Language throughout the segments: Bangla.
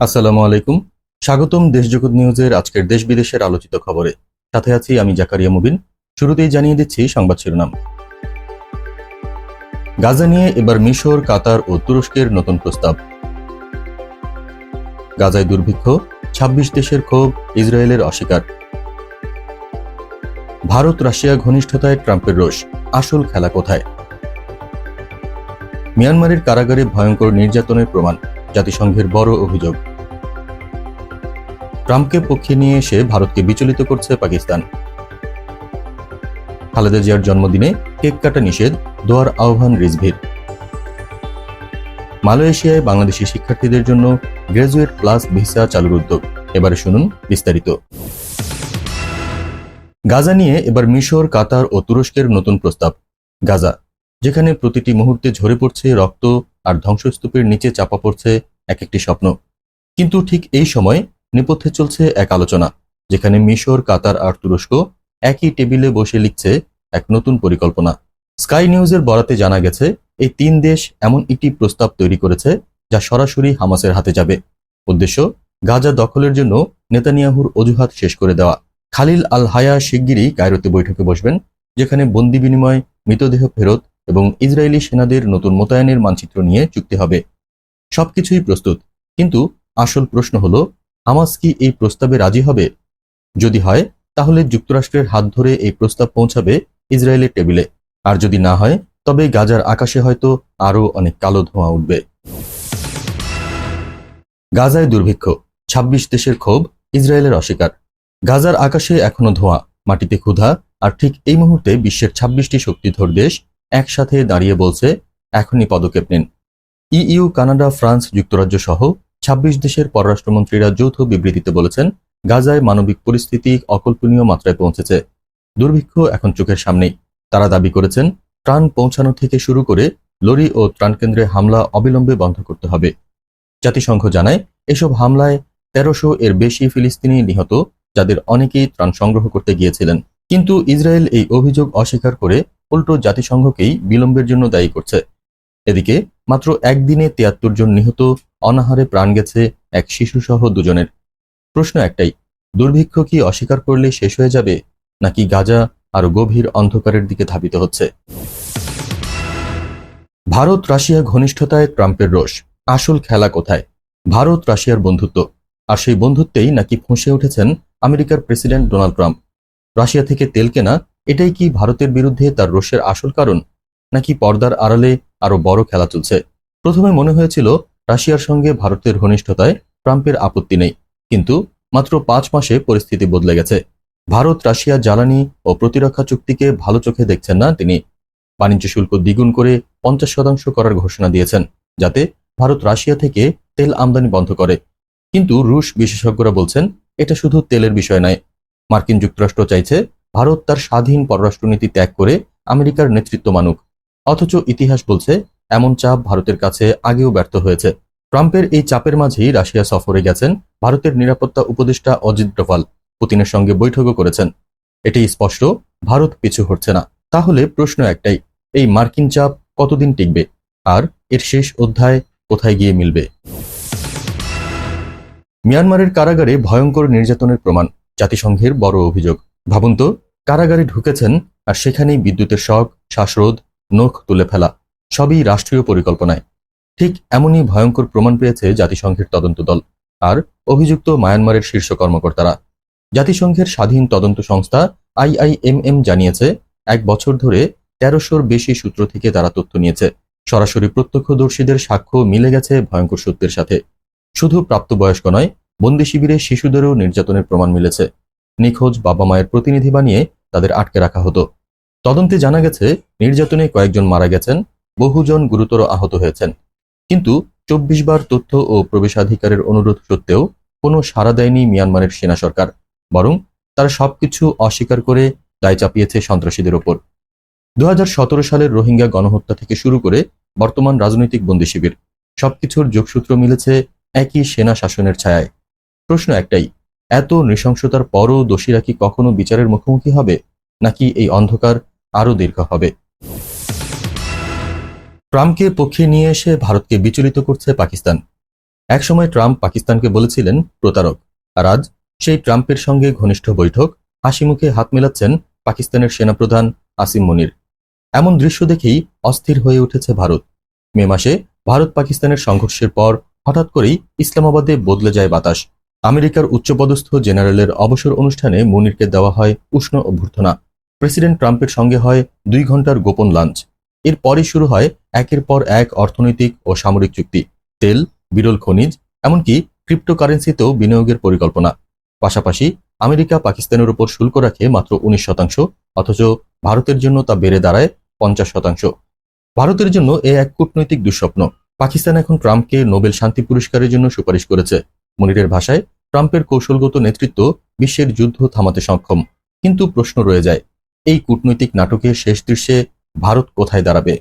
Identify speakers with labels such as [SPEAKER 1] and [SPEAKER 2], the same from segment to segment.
[SPEAKER 1] আসসালামু আলাইকুম। স্বাগতম দেশজগৎ নিউজের আজকের দেশ বিদেশের আলোচিত খবরে। সাথে আছি আমি জাকারিয়া মুবিন। শুরুতেই জানিয়ে দিচ্ছি সংবাদ শিরোনাম। গাজা নিয়ে এবার মিশর, কাতার ও তুরস্কের নতুন প্রস্তাব। গাজায় দুর্ভিক্ষ ২৬ দেশের ক্ষোভ, ইসরায়েলের অস্বীকার। ভারত, রাশিয়া ঘনিষ্ঠতায় ট্রাম্পের রোষ। আসল খেলা কোথায়? মিয়ানমারের কারাগারে ভয়ঙ্কর নির্যাতনের প্রমাণ। জাতিসংঘের বড় অভিযোগ। ট্রাম্পকে পক্ষে নিয়ে এসে ভারতকে বিচলিত করছে পাকিস্তান। খালেদা জিয়ার জন্মদিনে কেক কাটা নিষেধ, দোয়ার আহ্বান রিজভির। মালয়েশিয়ায় বাংলাদেশি শিক্ষার্থীদের জন্য গ্রাজুয়েট প্লাস ভিসা চালুর উদ্যোগ। এবারে শুনুন বিস্তারিত। গাজা নিয়ে এবার মিশর, কাতার ও তুরস্কের নতুন প্রস্তাব। গাজা, যেখানে প্রতিটি মুহূর্তে ঝরে পড়ছে রক্ত আর ধ্বংসস্তূপের নিচে চাপা পড়ছে এক একটি স্বপ্ন। কিন্তু ঠিক এই সময় নেপথ্যে চলছে এক আলোচনা, যেখানে মিশর, কাতার আর তুরস্ক একই টেবিলে বসে লিখছে এক নতুন পরিকল্পনা। স্কাই নিউজের বরাতে জানা গেছে, এই তিন দেশ এমন একটি প্রস্তাব তৈরি করেছে যা সরাসরি হামাসের হাতে যাবে। উদ্দেশ্য, গাজা দখলের জন্য নেতানিয়াহুর অজুহাত শেষ করে দেওয়া। খালিল আল হায়া শিগগিরই কায়রোতে বৈঠকে বসবেন, যেখানে বন্দি বিনিময়, মৃতদেহ ফেরত এবং ইসরায়েলি সেনাদের নতুন মোতায়েনের মানচিত্র নিয়ে চুক্তি হবে। সবকিছুই প্রস্তুত। কিন্তু আসল প্রশ্ন হলো, হামাস কি এই প্রস্তাবে রাজি হবে? যদি হয়, তাহলে যুক্তরাষ্ট্রের হাত ধরে এই প্রস্তাব পৌঁছাবে ইসরায়েলের টেবিলে। আর যদি না হয়, তবে গাজার আকাশে হয়তো আরও অনেক কালো ধোঁয়া উঠবে। গাজায় দুর্ভিক্ষ। ২৬ দেশের ক্ষোভ ইসরায়েলের অস্বীকার। গাজার আকাশে এখনও ধোঁয়া, মাটিতে ক্ষুধা, আর ঠিক এই মুহূর্তে বিশ্বের ২৬টি শক্তিধর দেশ একসাথে দাঁড়িয়ে বলছে, এখনই পদক্ষেপ নিন। ইইউ, কানাডা, ফ্রান্স যুক্তরাজ্য সহ ২৬ দেশের পররাষ্ট্রমন্ত্রীরা যৌথ বিবৃতিতে বলেছেন, গাজায় মানবিক পরিস্থিতি অকল্পনীয় মাত্রায় পৌঁছেছে। দুর্ভিক্ষ এখন চোখের সামনেই। তারা দাবি করেছেন, ত্রাণ পৌঁছানো থেকে শুরু করে লরি ও ত্রাণ কেন্দ্রে হামলা অবিলম্বে বন্ধ করতে হবে। জাতিসংঘ জানায়, এসব হামলায় তেরোশো এর বেশি ফিলিস্তিনি নিহত, যাদের অনেকেই ত্রাণ সংগ্রহ করতে গিয়েছিলেন। কিন্তু ইসরায়েল এই অভিযোগ অস্বীকার করে উল্টো জাতিসংঘকেই বিলম্বের জন্য দায়ী করছে। এদিকে মাত্র একদিনে তিয়াত্তর জন নিহত, অনাহারে প্রাণ গেছে এক শিশুসহ দুজনের। প্রশ্ন একটাই, দুর্ভিক্ষ কি অস্বীকার করলে শেষ হয়ে যাবে, নাকি গাজা আরও গভীর অন্ধকারের দিকে ধাবিত হচ্ছে? ভারত রাশিয়া ঘনিষ্ঠতায় ট্রাম্পের রোষ, আসল খেলা কোথায়? ভারত রাশিয়ার বন্ধুত্ব, আর সেই বন্ধুত্বেই নাকি ফুঁসে উঠেছেন আমেরিকার প্রেসিডেন্ট ডোনাল্ড ট্রাম্প। রাশিয়া থেকে তেল কেনা এটাই কি ভারতের বিরুদ্ধে তার রোষের আসল কারণ? নাকি পর্দার আড়ালে আরও বড় খেলা চলছে? প্রথমে মনে হয়েছিল, রাশিয়ার সঙ্গে ভারতের ঘনিষ্ঠতায় ট্রাম্পের আপত্তি নেই। কিন্তু মাত্র পাঁচ মাসে পরিস্থিতি বদলে গেছে। ভারত, রাশিয়া, জ্বালানি ও প্রতিরক্ষা চুক্তিকে ভালো চোখে দেখছেন না তিনি। বাণিজ্য শুল্ক দ্বিগুণ করে পঞ্চাশ শতাংশ করার ঘোষণা দিয়েছেন, যাতে ভারত রাশিয়া থেকে তেল আমদানি বন্ধ করে। কিন্তু রুশ বিশেষজ্ঞরা বলছেন, এটা শুধু তেলের বিষয় নয়। মার্কিন যুক্তরাষ্ট্র চাইছে ভারত তার স্বাধীন পররাষ্ট্রনীতি ত্যাগ করে আমেরিকার নেতৃত্ব মানুক। অথচ ইতিহাস বলছে, এমন চাপ ভারতের কাছে আগেও ব্যর্থ হয়েছে। ট্রাম্পের এই চাপের মাঝেই রাশিয়া সফরে গেছেন ভারতের নিরাপত্তা উপদেষ্টা অজিত ডোভাল। পুতিনের সঙ্গে বৈঠকও করেছেন। এটি স্পষ্ট, ভারত পিছু হচ্ছে না। তাহলে প্রশ্ন একটাই, এই মার্কিন চাপ কতদিন টিকবে? আর এর শেষ অধ্যায় কোথায় গিয়ে মিলবে? মিয়ানমারের কারাগারে ভয়ঙ্কর নির্যাতনের প্রমাণ, জাতিসংঘের বড় অভিযোগ। ভাবুন তো কারাগারে ঢুকেছেন আর সেখানেই বিদ্যুতের শখ শ্বাসরোধ, নখ তুলে ফেলা, সবই রাষ্ট্রীয় পরিকল্পনায়। ঠিক এমনই ভয়ঙ্কর প্রমাণ পেয়েছে জাতিসংঘের তদন্ত দল আর অভিযুক্ত মায়ানমারের শীর্ষ কর্মকর্তারা। জাতিসংঘের স্বাধীন তদন্ত সংস্থা আইআইএমএম জানিয়েছে, এক বছর ধরে তেরোশোর বেশি সূত্র থেকে তারা তথ্য নিয়েছে। সরাসরি প্রত্যক্ষদর্শীদের সাক্ষ্য মিলে গেছে ভয়ঙ্কর সত্যের সাথে। শুধু প্রাপ্তবয়স্ক নয়, বন্দি শিবিরে শিশুদেরও নির্যাতনের প্রমাণ মিলেছে। নিখোঁজ বাবা মায়ের প্রতিনিধি বানিয়ে তাদের আটকে রাখা হতো। তদন্তে জানা গেছে, নির্যাতনে কয়েকজন মারা গেছেন, বহুজন গুরুতর আহত হয়েছেন। কিন্তু চব্বিশ বার তথ্য ও প্রবেশাধিকারের অনুরোধ সত্ত্বেও কোনো সাড়া দেয়নি মিয়ানমারের সেনা সরকার, বরং তারা সবকিছু অস্বীকার করে দায় চাপিয়েছে সন্ত্রাসীদের ওপর। দু হাজার সতেরো সালের রোহিঙ্গা গণহত্যা থেকে শুরু করে বর্তমান রাজনৈতিক বন্দি শিবির, সবকিছুর যোগসূত্র মিলেছে একই সেনা শাসনের ছায়ায়। প্রশ্ন একটাই এত নৃশংসতার পরও দোষীরা কি কখনো বিচারের মুখোমুখি হবে? নাকি এই অন্ধকার আরও দীর্ঘ হবে? ট্রাম্পকে পক্ষে নিয়ে এসে ভারতকে বিচলিত করছে পাকিস্তান। একসময় ট্রাম্প পাকিস্তানকে বলেছিলেন, প্রতারক। আর আজ সেই ট্রাম্পের সঙ্গে ঘনিষ্ঠ বৈঠক, হাসি মুখে হাত মেলাচ্ছেন পাকিস্তানের সেনাপ্রধান আসিম মনির। এমন দৃশ্য দেখেই অস্থির হয়ে উঠেছে ভারত। মে মাসে ভারত পাকিস্তানের সংঘর্ষের পর হঠাৎ করেই ইসলামাবাদে বদলে যায় বাতাস। আমেরিকার উচ্চপদস্থ জেনারেলের অবসর অনুষ্ঠানে মনিরকে দেওয়া হয় উষ্ণ অভ্যর্থনা। প্রেসিডেন্ট ট্রাম্পের সঙ্গে হয় দুই ঘণ্টার গোপন লাঞ্চ। এরপরই শুরু হয় একের পর এক অর্থনৈতিক ও সামরিক চুক্তি। তেল, বিরল খনিজ, এমনকি ক্রিপ্টোকারেন্সিতেও বিনিয়োগের পরিকল্পনা। পাশাপাশি আমেরিকা পাকিস্তানের উপর শুল্ক রাখে মাত্র উনিশ শতাংশ, অথচ ভারতের জন্য তা বেড়ে দাঁড়ায় পঞ্চাশ শতাংশ। ভারতের জন্য এ এক কূটনৈতিক দুঃস্বপ্ন। পাকিস্তান এখন ট্রাম্পকে নোবেল শান্তি পুরস্কারের জন্য সুপারিশ করেছে। মনিরের ভাষায় ট্রাম্পের কৌশলগত নেতৃত্ব বিশ্বের যুদ্ধ থামাতে সক্ষম। কিন্তু প্রশ্ন রয়ে যায়, এই কূটনৈতিক নাটকের শেষ দৃশ্যে ভারত কোথায় দাঁড়াবে?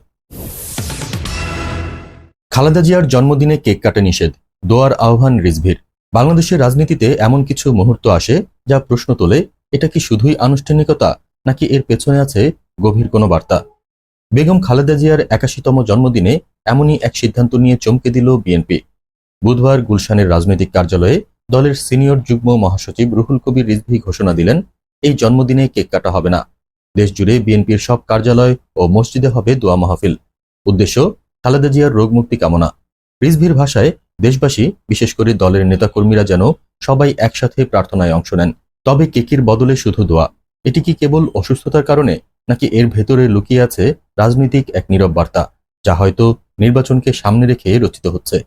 [SPEAKER 1] খালেদা জিয়ার জন্মদিনে কেক কাটা নিষেধ, দোয়ার আহ্বান রিজভির। বাংলাদেশের রাজনীতিতে এমন কিছু মুহূর্ত আসে যা প্রশ্ন তোলে, এটা কি শুধুই আনুষ্ঠানিকতা, নাকি এর পেছনে আছে গভীর কোনো বার্তা? বেগম খালেদা জিয়ার একাশিতম জন্মদিনে এমনই এক সিদ্ধান্ত নিয়ে চমকে দিল বিএনপি। বুধবার গুলশানের রাজনৈতিক কার্যালয়ে দলের সিনিয়র যুগ্ম মহাসচিব রুহুল কবির রিজভি ঘোষণা দিলেন, এই জন্মদিনে কেক কাটা হবে না। দেশজুড়ে বিএনপির সব কার্যালয় ও মসজিদে হবে দোয়া মাহফিল। উদ্দেশ্য, খালেদা জিয়ার রোগমুক্তি কামনা। রিজভির ভাষায়, দেশবাসী, বিশেষ করে দলের নেতাকর্মীরা যেন সবাই একসাথে প্রার্থনায় অংশ নেন। তবে কেকের বদলে শুধু দোয়া। এটি কি কেবল অসুস্থতার কারণে, নাকি এর ভেতরে লুকিয়ে আছে রাজনৈতিক এক নীরব বার্তা, যা হয়তো নির্বাচনকে সামনে রেখে রচিত হচ্ছে?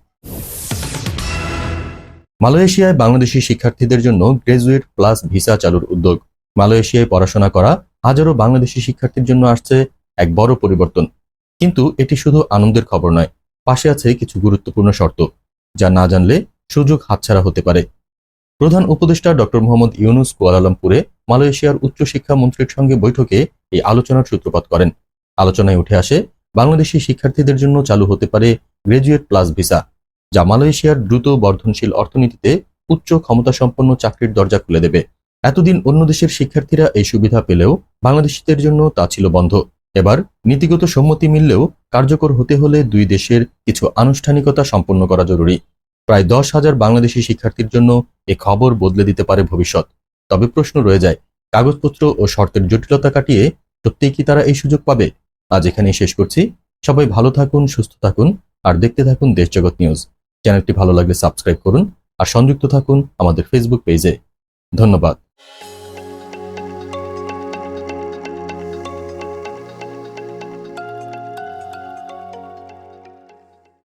[SPEAKER 1] মালয়েশিয়ায় বাংলাদেশি শিক্ষার্থীদের জন্য গ্রাজুয়েট প্লাস ভিসা চালুর উদ্যোগ। মালয়েশিয়ায় পড়াশোনা করা হাজারো বাংলাদেশি শিক্ষার্থীর জন্য আসছে এক বড় পরিবর্তন। কিন্তু এটি শুধু আনন্দের খবর নয়, পাশে আছে কিছু গুরুত্বপূর্ণ শর্ত, যা না জানলে সুযোগ হাতছাড়া হতে পারে। প্রধান উপদেষ্টা ডক্টর মোহাম্মদ ইউনুস কুয়ালালামপুরে মালয়েশিয়ার উচ্চশিক্ষা মন্ত্রীর সঙ্গে বৈঠকে এই আলোচনার সূত্রপাত করেন। আলোচনায় উঠে আসে, বাংলাদেশি শিক্ষার্থীদের জন্য চালু হতে পারে গ্রাজুয়েট প্লাস ভিসা। যা মালয়েশিয়ার দ্রুত বর্ধনশীল অর্থনীতিতে উচ্চ ক্ষমতাসম্পন্ন চাকরির দরজা খুলে দেবে। এতদিন অন্য দেশের শিক্ষার্থীরা এই সুবিধা পেলেও বাংলাদেশিদের জন্য তা ছিল বন্ধ। এবার নীতিগত সম্মতি মিললেও কার্যকর হতে হলে দুই দেশের কিছু আনুষ্ঠানিকতা সম্পন্ন করা জরুরি। প্রায় দশ হাজার বাংলাদেশি শিক্ষার্থীর জন্য এ খবর বদলে দিতে পারে ভবিষ্যৎ। তবে প্রশ্ন রয়ে যায়, কাগজপত্র ও শর্তের জটিলতা কাটিয়ে সত্যিই কি তারা এই সুযোগ পাবে? আজ এখানেই শেষ করছি। সবাই ভালো থাকুন, সুস্থ থাকুন, আর দেখতে থাকুন দেশজগৎ নিউজ। চ্যানেলটি ভালো লাগলে সাবস্ক্রাইব করুন আর সংযুক্ত থাকুন আমাদের ফেসবুক পেজে ধন্যবাদ।